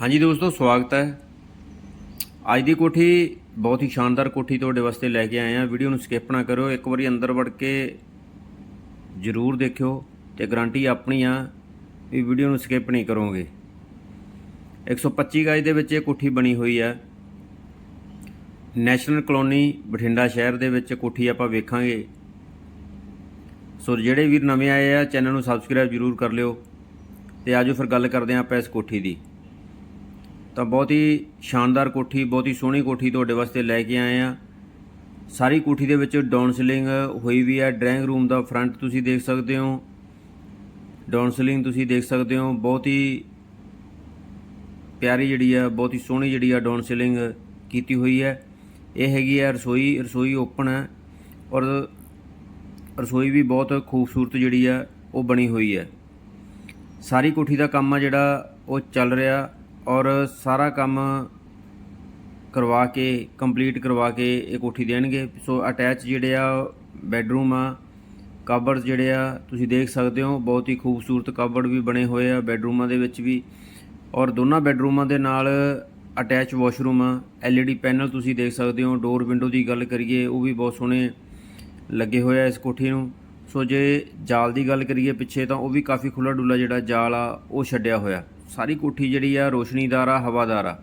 ਹਾਂਜੀ ਦੋਸਤੋ, ਸਵਾਗਤ ਹੈ। ਅੱਜ ਦੀ ਕੋਠੀ ਬਹੁਤ ਹੀ ਸ਼ਾਨਦਾਰ ਕੋਠੀ ਤੁਹਾਡੇ ਵਾਸਤੇ ਲੈ ਕੇ ਆਏ ਆ ਵੀਡੀਓ ਨੂੰ ਸਕਿਪ ਨਾ ਕਰੋ ਇੱਕ ਵਾਰੀ ਅੰਦਰ ਵੜ ਕੇ ਜ਼ਰੂਰ ਦੇਖਿਓ ਤੇ ਗਾਰੰਟੀ ਆਪਣੀ ਆ ਵੀ ਵੀਡੀਓ ਨੂੰ ਸਕਿਪ ਨਹੀਂ ਕਰੋਗੇ। 125 ਗਜ ਦੇ ਵਿੱਚ ਇਹ ਕੋਠੀ ਬਣੀ ਹੋਈ ਹੈ ਨੈਸ਼ਨਲ ਕਲੋਨੀ ਬਠਿੰਡਾ ਸ਼ਹਿਰ ਦੇ ਵਿੱਚ ਕੋਠੀ ਆਪਾਂ ਵੇਖਾਂਗੇ। ਸੋ ਜਿਹੜੇ ਵੀਰ ਨਵੇਂ ਆਏ ਆ, ਚੈਨਲ ਨੂੰ ਸਬਸਕ੍ਰਾਈਬ ਜ਼ਰੂਰ ਕਰ ਲਿਓ। ਤੇ ਆਜੋ ਫਿਰ ਗੱਲ ਕਰਦੇ ਹਾਂ ਆਪਾਂ ਇਸ ਕੋਠੀ ਦੀ। ਤਾਂ ਬਹੁਤ ਹੀ ਸ਼ਾਨਦਾਰ ਕੋਠੀ, ਬਹੁਤ ਹੀ ਸੋਹਣੀ ਕੋਠੀ ਤੁਹਾਡੇ ਵਾਸਤੇ ਲੈ ਕੇ ਆਏ ਆ ਸਾਰੀ ਕੋਠੀ ਦੇ ਵਿੱਚ ਡਾਊਨ ਸੀਲਿੰਗ ਹੋਈ ਵੀ ਹੈ। ਡਰਾਇੰਗ ਰੂਮ ਦਾ ਫਰੰਟ ਤੁਸੀਂ ਦੇਖ ਸਕਦੇ ਹੋ। ਡਾਊਨ ਸੀਲਿੰਗ ਤੁਸੀਂ ਦੇਖ ਸਕਦੇ ਹੋ। ਬਹੁਤ ਹੀ ਪਿਆਰੀ ਜਿਹੜੀ ਆ, ਬਹੁਤ ਹੀ ਸੋਹਣੀ ਜਿਹੜੀ ਆ ਡਾਊਨ ਸੀਲਿੰਗ ਕੀਤੀ ਹੋਈ ਹੈ। ਇਹ ਹੈਗੀ ਆ ਰਸੋਈ ਰਸੋਈ ਓਪਨ ਹੈ ਔਰ ਰਸੋਈ ਵੀ ਬਹੁਤ ਖੂਬਸੂਰਤ ਜਿਹੜੀ ਆ, ਉਹ ਬਣੀ ਹੋਈ ਹੈ। ਸਾਰੀ ਕੋਠੀ ਦਾ ਕੰਮ ਆ ਜਿਹੜਾ, ਉਹ ਚੱਲ ਰਿਹਾ। ਔਰ ਸਾਰਾ ਕੰਮ ਕਰਵਾ ਕੇ ਕੰਪਲੀਟ ਕਰਵਾ ਕੇ ਇਹ ਕੋਠੀ ਦੇਣਗੇ। ਸੋ ਅਟੈਚ ਜਿਹੜੇ ਆ ਬੈੱਡਰੂਮ ਆ ਕਬਰਡ ਜਿਹੜੇ ਆ, ਤੁਸੀਂ ਦੇਖ ਸਕਦੇ ਹੋ, ਬਹੁਤ ਹੀ ਖੂਬਸੂਰਤ ਕਬਰਡ ਵੀ ਬਣੇ ਹੋਏ ਆ ਬੈੱਡਰੂਮਾਂ ਦੇ ਵਿੱਚ ਵੀ। ਔਰ ਦੋਨਾਂ ਬੈੱਡਰੂਮਾਂ ਦੇ ਨਾਲ ਅਟੈਚ ਵਾਸ਼ਰੂਮ ਆ ਐਲਈਡੀ ਪੈਨਲ ਤੁਸੀਂ ਦੇਖ ਸਕਦੇ ਹੋ ਡੋਰ ਵਿੰਡੋ ਦੀ ਗੱਲ ਕਰੀਏ, ਉਹ ਵੀ ਬਹੁਤ ਸੋਹਣੇ ਲੱਗੇ ਹੋਏ ਆ ਇਸ ਕੋਠੀ ਨੂੰ। ਸੋ ਜੇ ਜਾਲ ਦੀ ਗੱਲ ਕਰੀਏ ਪਿੱਛੇ, ਤਾਂ ਉਹ ਵੀ ਕਾਫੀ ਖੁੱਲਾ ਡੁੱਲਾ ਜਿਹੜਾ ਜਾਲ ਆ, ਉਹ ਛੱਡਿਆ ਹੋਇਆ। ਸਾਰੀ ਕੋਠੀ ਜਿਹੜੀ ਆ ਰੋਸ਼ਨੀਦਾਰ ਆ, ਹਵਾਦਾਰ ਆ।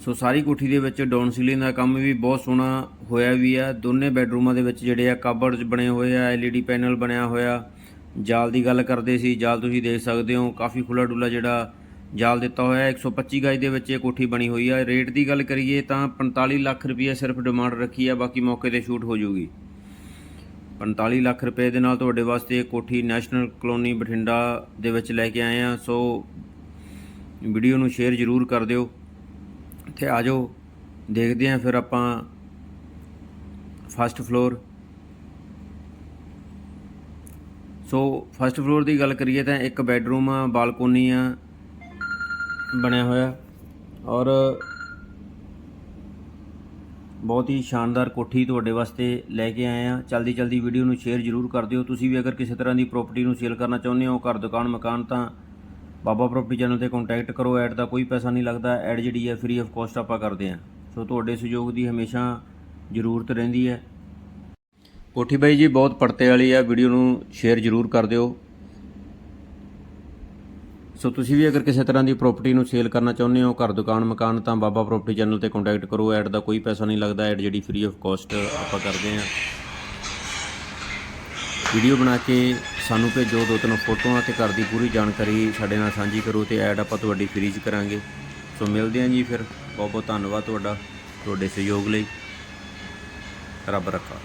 ਸੋ ਸਾਰੀ ਕੋਠੀ ਦੇ ਵਿੱਚ ਡਾਊਨ ਸੀਲਿੰਗ ਦਾ ਕੰਮ ਵੀ ਬਹੁਤ ਸੋਹਣਾ ਹੋਇਆ ਵੀ ਆ। ਦੋਨੇ ਬੈੱਡਰੂਮਾਂ ਦੇ ਵਿੱਚ ਜਿਹੜੇ ਆ ਕਬਰਡਸ ਬਣੇ ਹੋਏ ਆ, ਐਲਈਡੀ ਪੈਨਲ ਬਣਿਆ ਹੋਇਆ। ਜਾਲ ਦੀ ਗੱਲ ਕਰਦੇ ਸੀ, ਜਾਲ ਤੁਸੀਂ ਦੇਖ ਸਕਦੇ ਹੋ, ਕਾਫੀ ਖੁੱਲਾ ਡੁੱਲਾ ਜਿਹੜਾ ਜਾਲ ਦਿੱਤਾ ਹੋਇਆ। ਹੈ। 125 ਗਜ ਦੇ ਵਿੱਚ ਇਹ ਕੋਠੀ ਬਣੀ ਹੋਈ ਆ। ਰੇਟ ਦੀ ਗੱਲ ਕਰੀਏ ਤਾਂ 45 ਲੱਖ ਰੁਪਏ ਸਿਰਫ ਡਿਮਾਂਡ ਰੱਖੀ ਆ, ਬਾਕੀ ਮੌਕੇ ਤੇ ਸ਼ੂਟ ਹੋ ਜੂਗੀ। 45 ਲੱਖ ਰੁਪਏ ਦੇ ਨਾਲ ਤੁਹਾਡੇ ਵਾਸਤੇ ਇਹ ਕੋਠੀ ਨੈਸ਼ਨਲ ਕਲੋਨੀ ਬਠਿੰਡਾ ਦੇ ਵਿੱਚ ਲੈ ਕੇ ਆਏ ਆ। ਸੋ ਵੀਡੀਓ ਨੂੰ ਸ਼ੇਅਰ ਜ਼ਰੂਰ ਕਰ ਦਿਓ ਤੇ ਆ ਜਾਓ। ਦੇਖਦੇ ਆਂ ਫਿਰ ਆਪਾਂ first floor so first floor ਦੀ ਗੱਲ ਕਰੀਏ ਤਾਂ ਇੱਕ ਬੈੱਡਰੂਮ ਆ, ਬਾਲਕੋਨੀ ਆ, ਬਣਿਆ ਹੋਇਆ। ਔਰ ਬਹੁਤ ਹੀ ਸ਼ਾਨਦਾਰ ਕੋਠੀ ਤੁਹਾਡੇ ਵਾਸਤੇ ਲੈ ਕੇ ਆਏ ਆ ਜਲਦੀ ਜਲਦੀ ਵੀਡੀਓ ਨੂੰ ਸ਼ੇਅਰ ਜ਼ਰੂਰ ਕਰ ਦਿਓ। ਤੁਸੀਂ ਵੀ ਅਗਰ ਕਿਸੇ ਤਰ੍ਹਾਂ ਦੀ ਪ੍ਰਾਪਰਟੀ ਨੂੰ ਸੇਲ ਕਰਨਾ ਚਾਹੁੰਦੇ ਹੋ, ਘਰ, ਦੁਕਾਨ, ਮਕਾਨ, ਤਾਂ ਬਾਬਾ ਪ੍ਰਾਪਰਟੀ ਚੈਨਲ ਤੇ ਕੰਟੈਕਟ ਕਰੋ। ਐਡ ਦਾ ਕੋਈ ਪੈਸਾ ਨਹੀਂ ਲੱਗਦਾ। ਐਡ ਜਿਹੜੀ ਹੈ ਫ੍ਰੀ ਆਫ ਕਾਸਟ ਆਪਾਂ ਕਰਦੇ ਆ ਸੋ ਤੁਹਾਡੇ ਸਹਿਯੋਗ ਦੀ ਹਮੇਸ਼ਾ ਜ਼ਰੂਰਤ ਰਹਿੰਦੀ ਹੈ। ਕੋਠੀ ਬਾਈ ਜੀ, ਬਹੁਤ ਪੜਤੇ ਵਾਲੀ ਆ। ਵੀਡੀਓ ਨੂੰ ਸ਼ੇਅਰ ਜ਼ਰੂਰ ਕਰ ਦਿਓ। ਸੋ ਤੁਸੀਂ ਵੀ ਅਗਰ ਕਿਸੇ ਤਰ੍ਹਾਂ ਦੀ ਪ੍ਰਾਪਰਟੀ ਨੂੰ ਸੇਲ ਕਰਨਾ ਚਾਹੁੰਦੇ ਹੋ, ਘਰ, ਦੁਕਾਨ, ਮਕਾਨ, ਤਾਂ ਬਾਬਾ ਪ੍ਰਾਪਰਟੀ ਚੈਨਲ ਤੇ ਕੰਟੈਕਟ ਕਰੋ। ਐਡ ਦਾ ਕੋਈ ਪੈਸਾ ਨਹੀਂ ਲੱਗਦਾ ਐਡ ਜਿਹੜੀ ਫ੍ਰੀ ਆਫ ਕਾਸਟ ਆਪਾਂ ਕਰਦੇ ਹਾਂ। ਵੀਡੀਓ ਬਣਾ ਕੇ ਸਾਨੂੰ ਭੇਜੋ, ਦੋ ਤਿੰਨ ਫੋਟੋਆਂ ਤੇ ਘਰ ਦੀ ਪੂਰੀ ਜਾਣਕਾਰੀ ਸਾਡੇ ਨਾਲ ਸਾਂਝੀ ਕਰੋ ਤੇ ਐਡ ਆਪਾਂ ਤੁਹਾਡੀ ਫ੍ਰੀ 'ਚ ਕਰਾਂਗੇ। ਸੋ ਮਿਲਦੇ ਹਾਂ ਜੀ ਫਿਰ। ਬਹੁਤ ਬਹੁਤ ਧੰਨਵਾਦ ਤੁਹਾਡਾ, ਤੁਹਾਡੇ ਸਹਿਯੋਗ ਲਈ। ਰੱਬ ਰੱਖਾ।